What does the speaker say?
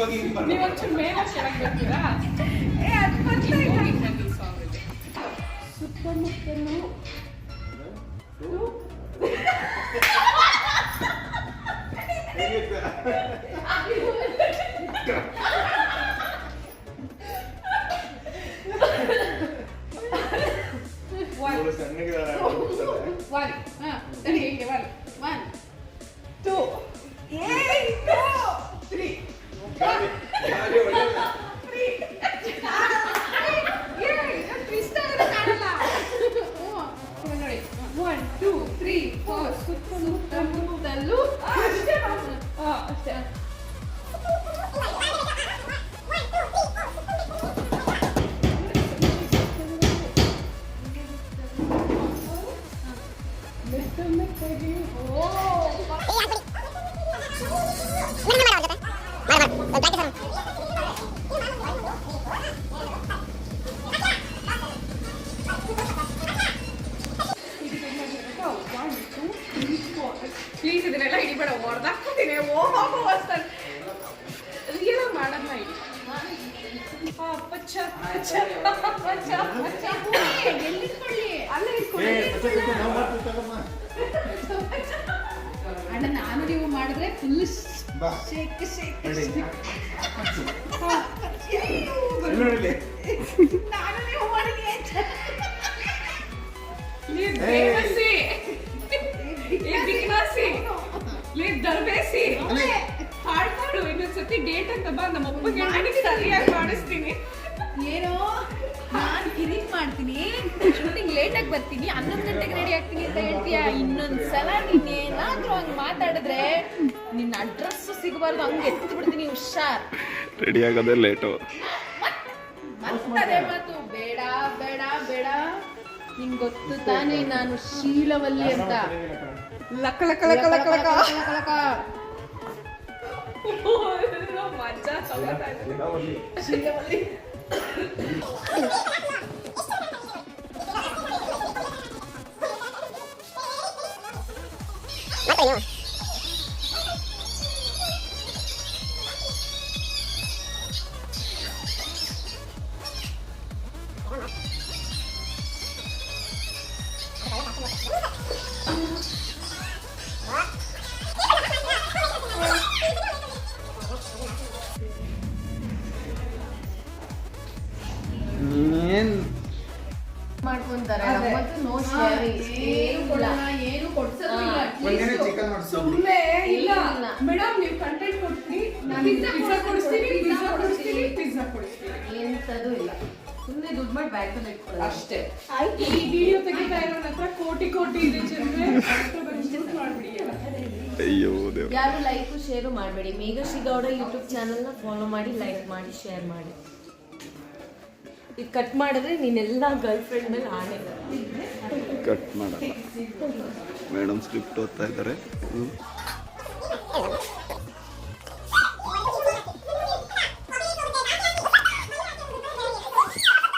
ಹಿಂಗೋಗಿ ಹಿಂಗ್ ಬರ್ಬೇಕು. ನೀವು ಒಂಚೂರು ಮೇಲೆ ಕೆಳಗೆ ಬರ್ತೀರಾ ಏ ಅದು ಬರ್ತಾ ಹಿಂಗ್ ಇಲ್ಲ ಹೋಗಿ ಬನ್ನಿ ಸಾಂಗ್ ಇದೆ ಸುತ್ತಮುತ್ತಲು ಅವ್ಳು 어, 숙달 숙달루? 아, 진짜 맛있어. 아, 진짜. 오. 말해 말해. 너 나한테 사랑. ಅಣ್ಣ ನಾನು ನೀವು ಮಾಡಿದ್ರೆ ಫುಲ್. ಶೇಕ್ ಶೇಕ್ ನಾನು ನೀವು ಮಾಡಿದ್ರೆ ನೀವ್ ದೇವಸಿ ಏ. ಬಿಗ್ನಾಸಿ ಲೇ ದರ್ಬೇಸಿ. ಹಾಡ್ಮಾಡು ಇನ್ನೊಂದ್ಸತಿ ಡೇಟ್ ಅಂತ ಬಾ ನಮ್ಮ ಅಪ್ಪಗೆ ಸರಿಯಾಗಿ ಮಾಡಿಸ್ತೀನಿ. ಏನೋ? ನಾನು ಕಿರಿಕ್ ಮಾಡ್ತೀನಿ. ಶೂಟಿಂಗ್ ಲೇಟಾಗಿ ಬರ್ತೀನಿ. ಹನ್ನೊಂದು ಗಂಟೆಗೆ ರೆಡಿ ಆಗ್ತೀನಿ ಅಂತ ಹೇಳ್ತೀಯ? ನೀನು ಏನಾದರೂ ಹಂಗೆ ಮಾತಾಡಿದ್ರೆ ನಿನ್ನ ಅಡ್ರೆಸ್ ಸಿಗಬಾರ್ದು. ಹಂಗೆ ಎತ್ತು ಬಿಡ್ತೀನಿ ಹುಷಾರ್. ರೆಡಿ ಆಗೋದೇ ಲೇಟು ಮತ್ತದೇ ಮಾತು. ಬೇಡ ಬೇಡ ಬೇಡ. ನಿಂಗೆ ಗೊತ್ತು ತಾನೇ ನಾನು ಶೀಲವಲ್ಲಿ ಅಂತ. ಲಕ್ಕ ಲಕ್ಕ ಲಕ, ಲಕ, ಲಕ, ಲಕ, ಲಕ. ಮಜಾ. ಶೀಲವಲ್ಲಿ. ಏನ್ ಮಾಡ್ಕೊಂತಾರೆ. ಏನು ಕೊಡಲ್ಲ, ಏನು ಚಿಕನ್. ಇಲ್ಲ. ಮೇಡಮ್ ನೀವು ಕಂಟೆಂಟ್ ಕೊಡ್ತೀನಿ. ನಾನು Pizza ಪಿಜ್ಜಾ ಕೊಡಿಸ್ತೀನಿ ಕೊಡಿಸ್ತೀನಿ, ಪಿಜ್ಜಾ pizza ಕೊಡಿಸ್ತೀನಿ ಕೊಡಿಸ್ತೀನಿ. ಪಿಜ್ಜಾ ಕೊಡಿಸ್ತೀನಿ. ಎಂತದೂ ಇಲ್ಲ. ಸುಮ್ಮನೆ ದುಡ್ಡು ಮಾಡಿ ಇಟ್ಕೊಳ್ಳೋದು. ಅಷ್ಟೇ. ಈ ವಿಡಿಯೋ ತೆಗಿತಾ ಇರೋ ಹತ್ರ ಕೋಟಿ ಕೋಟಿ ಇದೆ ಜನರೇ. ಮಾಡ್ಬಿಡಿ ಅಯ್ಯೋ ದೇವ್ರು. ಯಾರು ಲೈಕ್ ಶೇರು ಮಾಡಬೇಡಿ. ಮೇಘಶ್ರೀ ಗೌಡ ಯೂಟ್ಯೂಬ್ ಚಾನಲ್ನ ಫಾಲೋ ಮಾಡಿ ಲೈಕ್ ಮಾಡಿ ಶೇರ್ ಮಾಡಿ. ಇದು ಕಟ್ ಮಾಡಿದ್ರೆ ನೀನೆಲ್ಲ ಗರ್ಲ್ ಫ್ರೆಂಡ್ ಮೇಲೆ ಆಣೆ. ಕಟ್ ಮಾಡಲ್ಲ. ಮೇಡಮ್ ಸ್ಕ್ರಿಪ್ಟ್ ಓದ್ತಾ ಇದ್ದಾರೆ.